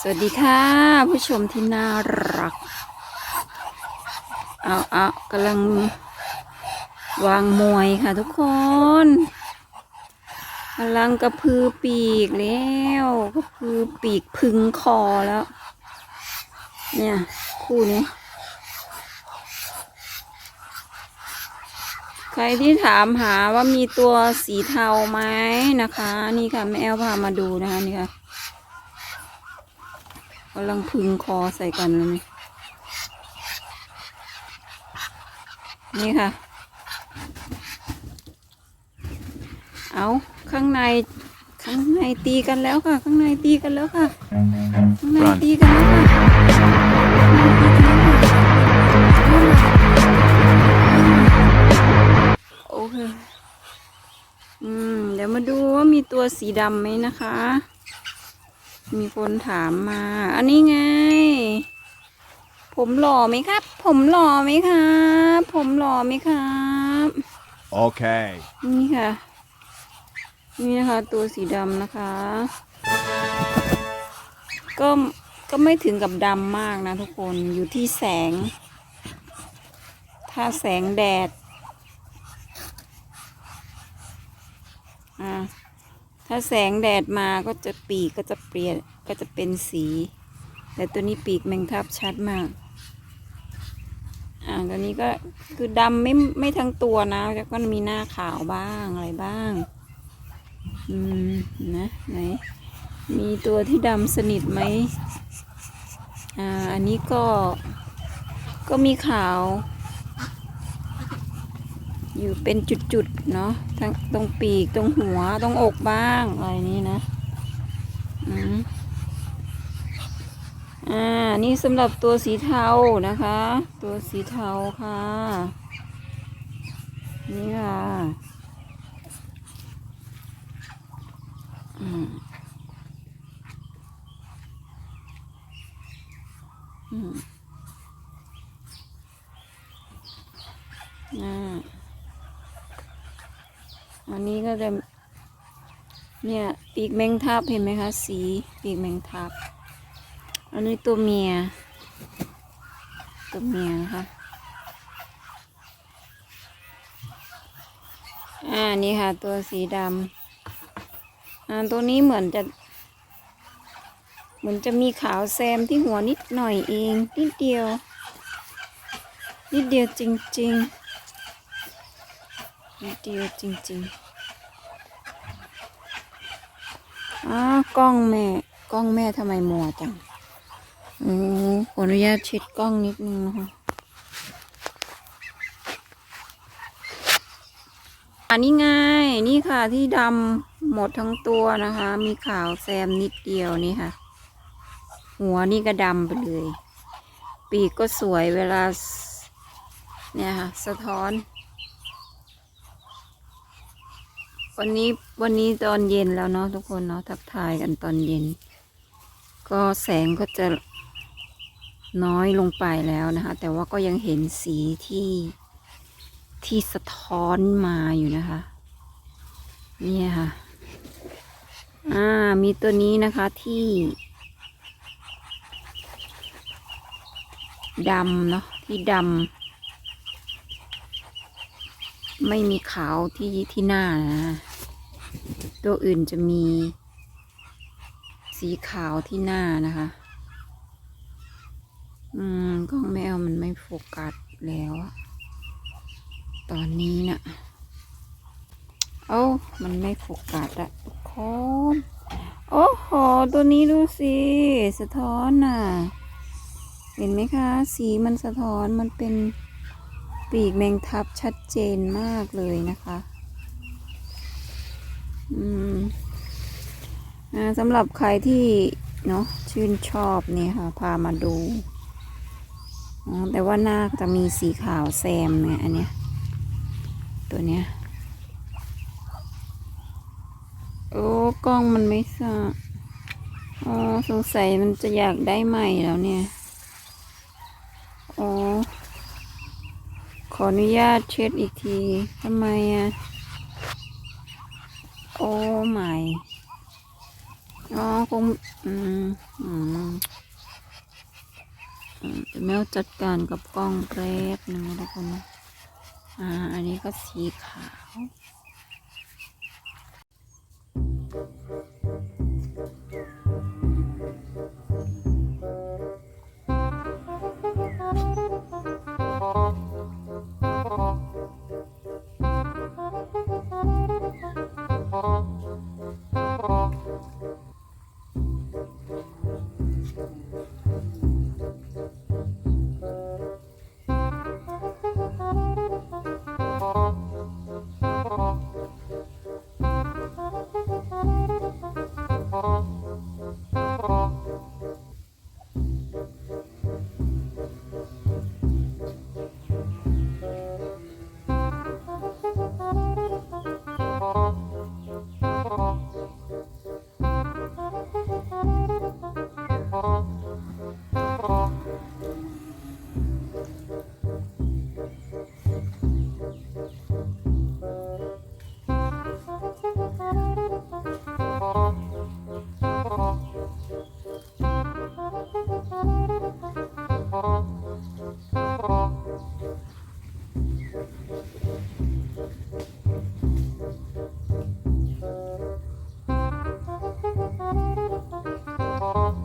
สวัสดีค่ะ ผู้ชมที่น่ารัก เอาเอากำลังวางมวยค่ะทุกคนกำลังกระพือปีกแล้วกระพือปีกพึงคอแล้ว เนี่ย คู่นี้ ใครที่ถามหาว่ามีตัวสีเทาไหมนะคะ นี่ค่ะแม่แอลพามาดูนะคะนี่ค่ะกำลังพึงคอใส่กันเลยนี่นี่ค่ะ เอาข้างในข้างในตีกันแล้วค่ะ ข้างในตีกันแล้วค่ะ ข้างในตีกันแล้วค่ะ ตัวสีดำไหมนะคะ มีคนถามมา อันนี้ไง ผมหล่อไหมครับ ผมหล่อไหมครับ ผมหล่อไหมครับ Okay. นี่ค่ะ นี่นะคะ ตัวสีดำนะคะ ก็ก็ไม่ถึงกับดำมากนะทุกคนอยู่ที่แสง ถ้าแสงแดด อ่า ถ้าแสงแดดมาก็จะปีกก็จะเปลี่ยนก็จะเป็นสี แต่ตัวนี้ปีกแมงทับชัดมาก อ่าตัวนี้ก็คือดำไม่ไม่ทั้งตัวนะแล้วก็มีหน้าขาวบ้างอะไรบ้าง อืมนะไหนมีตัวที่ดำสนิทไหมอ่าอันนี้ก็ก็มีขาว อยู่เป็นจุดๆเนาะทั้งตรงปีกตรงหัวตรงอกบ้างอะไรนี้นะอืมอ่านี่สำหรับตัวสีเทานะคะ ตัวสีเทาค่ะ นี่ค่ะอืมอืมอ่า อันนี้ก็จะเนี่ยปีกแมงทับเห็นไหมคะ สีปีกแมงทับ อันนี้ตัวเมีย ตัวเมียนะคะอ่านี่ค่ะ ตัวสีดำอ่าตัวนี้เหมือนจะ เหมือนจะมีขาวแซมที่หัวนิดหน่อยเอง นิดเดียว นิดเดียวจริง ๆ นิดเดียวจริงๆอ้ากล้องแม่ กล้องแม่ทำไมมัวจังโอ้ขออนุญาตเช็ดกล้องนิดนึงนะคะอันนี้ไงนี่ค่ะที่ดำหมดทั้งตัวนะคะ มีขาวแซมนิดเดียวนี่ค่ะ หัวนี่ก็ดำไปเลย ปีกก็สวยเวลา เนี่ยค่ะ สะท้อน วันนี้วันนี้ตอนเย็นแล้วเนาะทุกคนเนาะทักทายกันตอนเย็น ก็แสงก็จะน้อยลงไปแล้วนะคะ แต่ว่าก็ยังเห็นสีที่ที่สะท้อนมาอยู่นะคะ นี่ค่ะ อ่า มีตัวนี้นะคะที่ดำเนาะที่ดำไม่มีขาวที่ที่หน้านะ ตัวอื่นจะมีสีขาวที่หน้านะคะ อืมกล้องแมวมันไม่โฟกัสแล้ว ตอนนี้นะ่ะโอ้า มันไม่โฟกัสอะทุกคน โอ้โห ตัวนี้ดูสิ สะท้อนน่ะ เห็นไหมคะ สีมันสะท้อน มันเป็นปีกแมงทับชัดเจนมากเลยนะคะ อืมอ่าสำหรับใครที่เนาะชื่นชอบเนี่ยค่ะ พามาดูอ๋อแต่ว่าหน้าจะมีสีขาวแซมเนี่ยอันเนี้ย ตัวเนี้ย โอ้กล้องมันไม่สะอ๋อสงสัยมันจะอยากได้ใหม่แล้วเนี่ยอ๋อขออนุญาตเช็ดอีกทีทำไมอะ โอ้ไม่อ๋อคงอืมอืมเดี๋ยวแมวจัดการกับกล้องแปรบหนึ่งนะทุกคนนะอ่า อันนี้ก็สีขาว Oh.